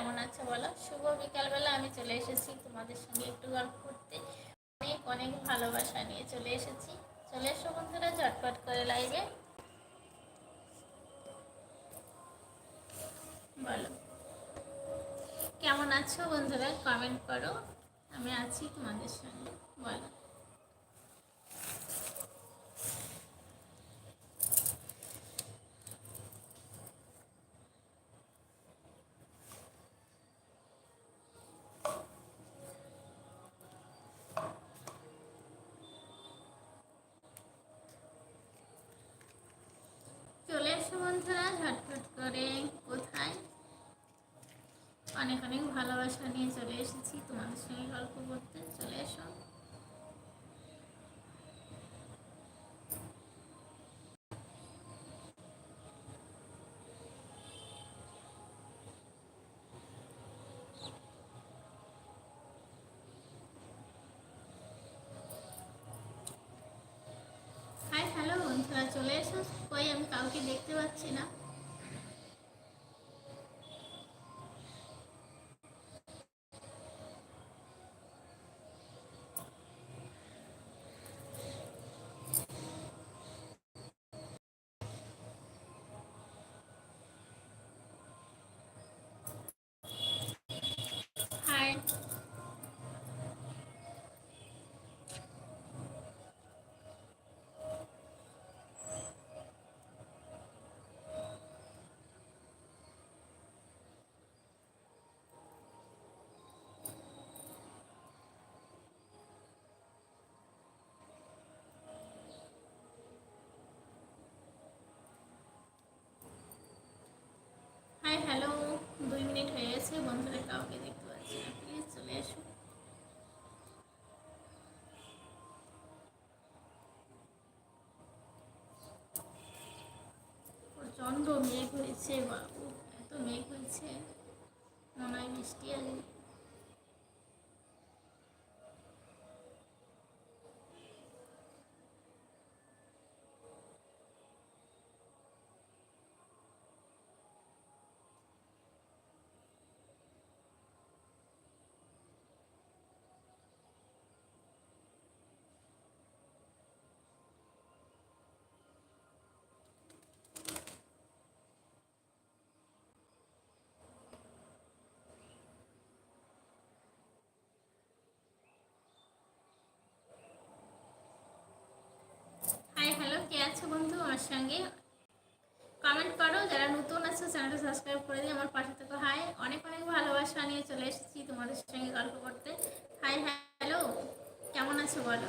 কেমন আছো বলো? শুভ বিকালবেলা। আমি চলে এসেছি তোমাদের সঙ্গে একটু গল্প করতে। অনেক অনেক ভালোবাসা নিয়ে চলে এসেছি। চলে এসো বন্ধুরা, ঝটপট করে লাইভে বলো। কেমন আছো বন্ধুরা? কমেন্ট করো। আমি আছি তোমাদের সঙ্গে বলো চলে এসো বন্ধুরা ঝটফট করে কোথায় অনেক অনেক ভালোবাসা নিয়ে চলে এসেছি। তোমাদের সঙ্গে গল্প করতে চলে এসো। হ্যালো বন্ধুরা, চলে এসো। কই, আমি কাউকে দেখতে পাচ্ছি না। মেঘ হয়েছে বাবু এত মেঘ হয়েছে মনে হয় বৃষ্টি আসবে সঙ্গে কমেন্ট করো। যারা নতুন আছো চ্যানেলটা সাবস্ক্রাইব করে দিই আমার পাশে থেকে। হাই অনেক অনেক ভালোবাসা নিয়ে চলে এসেছি তোমাদের সঙ্গে গল্প করতে। হাই হ্যালো কেমন আছো বলো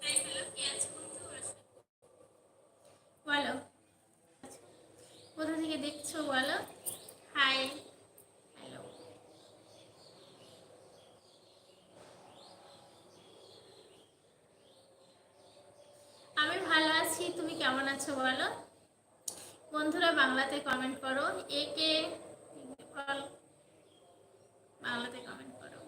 হাই হ্যালো কে আছো বন্ধু আমার সঙ্গে? বলো কোথা থেকে দেখছ বলো হাই হ্যালো আমি ভালো আছি তুমি কেমন আছো বলো? বন্ধুরা, বাংলাতে কমেন্ট করো। এ কে বাংলাতে কমেন্ট করো।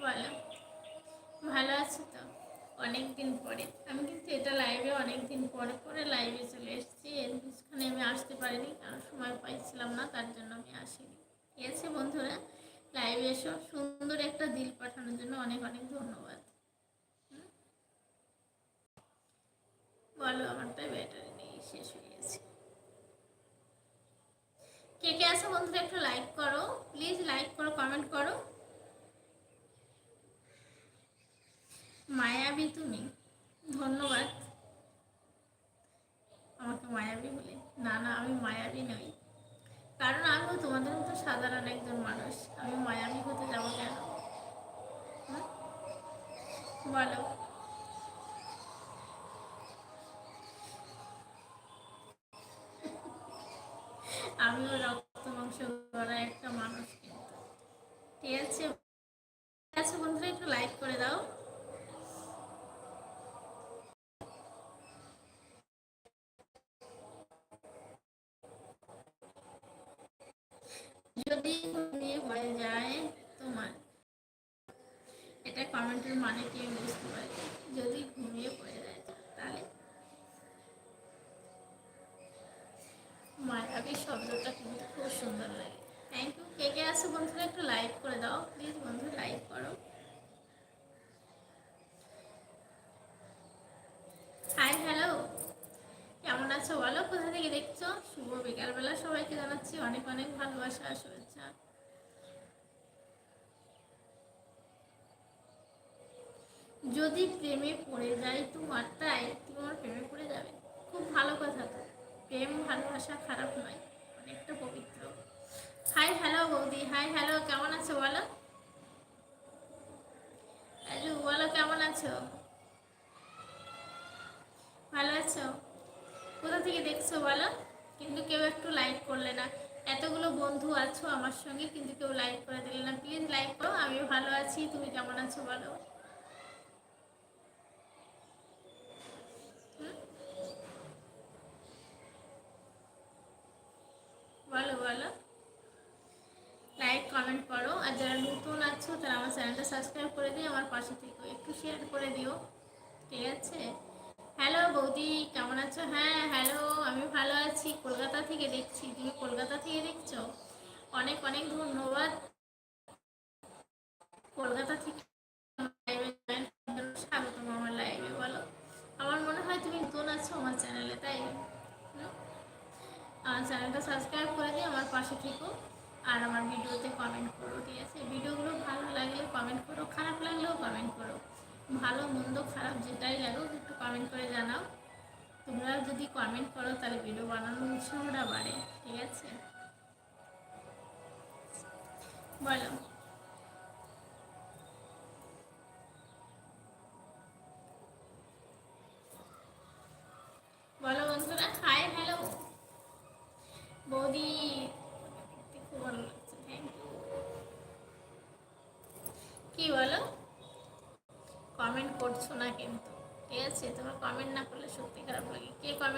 বলো। ভালো আছো তো? অনেকদিন পরে। আমি কিন্তু এটা লাইভে অনেকদিন পরে পরে লাইভে চলে এসেছি। এর আমি আসতে পারিনি, কারণ সময় পাইছিলাম না, তার জন্য আমি আসিনি। আছে বন্ধুরা। লাইভে এসো। সুন্দর একটা দিল পাঠানোর জন্য অনেক অনেক ধন্যবাদ। বলো আমারটা ব্যাটারি নেই, শেষ হয়ে গেছে। কে কে আছে বন্ধুরা, একটু লাইক করো। প্লিজ লাইক করো কমেন্ট করো। মায়াবী তুমি। ধন্যবাদ। আমাকে মায়াবী বলে। না না, আমি মায়াবী নই। কারণ তোমাদের মতো সাধারণ একজন মানুষ। আমি মায়াবী হতে যাব কেন? বলো। আমিও রক্ত মাংস একটা মানুষ কিন্তু। ঠিক আছে? বন্ধুরা, একটু লাইক করে দাও। যদি বিয়ে হয়ে যায় তোমার, এটা কমেন্টের মানে কি আমি বুঝতে পারি? যদি ঘুমিয়ে পড়ে যায়, তাহলে? মায়াবী শব্দটা কিন্তু খুব সুন্দর লাগে। থ্যাংক ইউ কে কে আছে বন্ধুরা, একটু লাইক করে দাও। প্লিজ বন্ধু লাইক করো হাই হ্যালো কেমন আছো বলো কোথা থেকে দেখছ শুভ বিকালবেলা সবাইকে জানাচ্ছি অনেক ভালোবাসা শুভেচ্ছা যদি প্রেমে পড়ে যায় তোমার, তাই তোমার প্রেমে পড়ে যাবে। খুব ভালো কথা তো। প্রেম, ভালোবাসা খারাপ নয়, অনেকটা পবিত্র। হাই, হ্যালো বৌদি, হাই, হ্যালো, কেমন আছো বলো? রাজু, বলো কেমন আছো? ভালো আছো? কোথা থেকে দেখছ বলো? কিন্তু কেউ একটু লাইক করলে না। এতগুলো বন্ধু আছো আমার সঙ্গে, কিন্তু কেউ লাইক করে দিলে না। প্লিজ লাইক করো আমি ভালো আছি। তুমি কেমন আছো বলো? বলো বলো। লাইক কমেন্ট করো। আর যারা নতুন আছো, তারা আমার চ্যানেলটা সাবস্ক্রাইব করে দিও। আমার পাশে থেকে একটু শেয়ার করে দিও। ঠিক আছে? বৌদি, কেমন আছো? হ্যাঁ হ্যালো আমি ভালো আছি। কলকাতা থেকে দেখছি। তুমি কলকাতা থেকে দেখছ? অনেক অনেক ধন্যবাদ। কলকাতা থেকে স্বাগতম আমার লাইভে বলো। আমার মনে হয় তুমি নতুন আছো আমার চ্যানেলে তাই আমার চ্যানেলটা সাবস্ক্রাইব করে দিও, আমার পাশে থেকো। আর আমার ভিডিওতে কমেন্ট করো, ঠিক আছে? ভিডিওগুলো ভালো লাগলে কমেন্ট করো, খারাপ লাগলেও কমেন্ট করো। ভালো, মন্দ, খারাপ যেটাই লাগুক, একটু কমেন্ট করে জানাও। তোমরা যদি কমেন্ট করো, তাহলে ভিডিও বানানোর উৎসাহটা বাড়ে, ঠিক আছে? বলো বলো।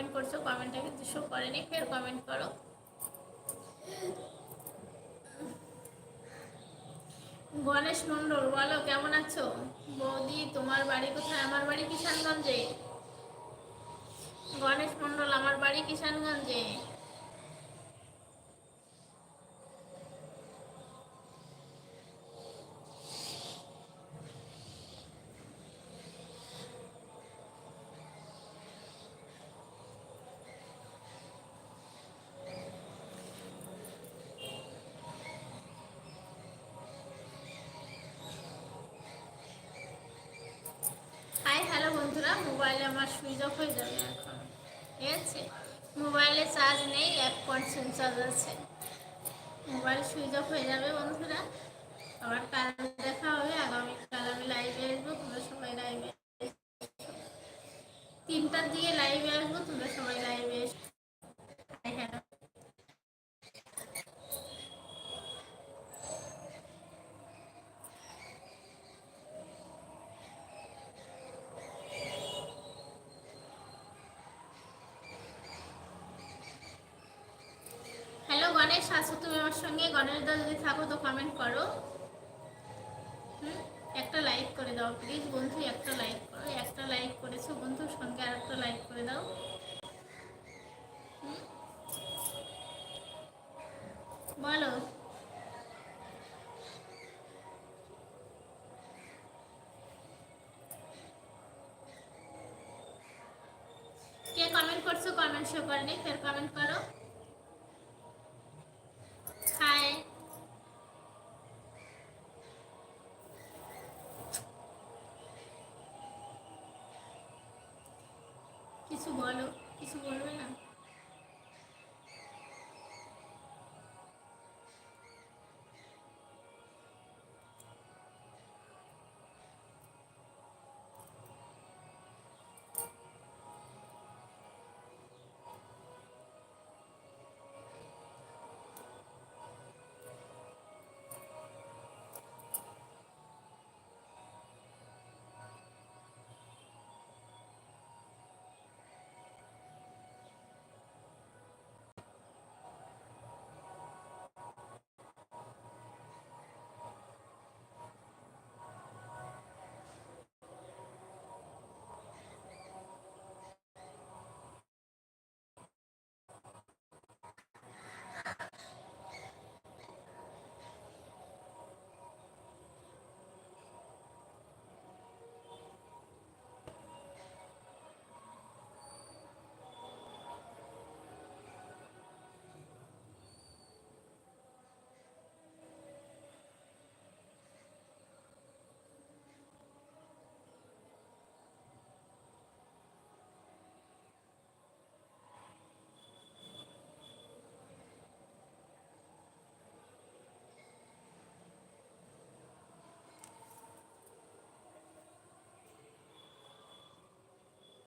কমেন্ট করছ কমেন্টটা কিন্তু শো করেনি, ফের কমেন্ট করো। গণেশ মন্ডল বলো, কেমন আছো? বৌদি, তোমার বাড়ি কোথায়? আমার বাড়ি কিষানগঞ্জে। গণেশ মন্ডল আমার বাড়ি কিষানগঞ্জে হাই বন্ধুরা মোবাইলে আমার সুইচ অফ হয়ে যাবে এখন। ঠিক আছে? মোবাইলে চার্জ নেই, এক পার্সেন্ট চার্জ আছে। মোবাইল সুইচ অফ হয়ে যাবে বন্ধুরা। আবার কাল দেখা হবে, আগামীকাল আমি লাইভে আসব, তোমরা সবাই লাইভে তিনটার দিকে লাইভে আসব, তোমরা সবাই লাইভে এসো হাই হ্যালো হ্যালো গণেশ আছো তুমি আমার সঙ্গে গণেশ দা যদি থাকো তো কমেন্ট করো। হুম? একটা লাইক করে দাও প্লিজ বন্ধু, একটা লাইক করো। একটা লাইক করেছ বন্ধুর সঙ্গে আর একটা লাইক করে দাও? বলো। কে কমেন্ট করছ? কমেন্ট শো করে করেনি ফের কমেন্ট করো হাই কিছু বলো কিছু বলবে না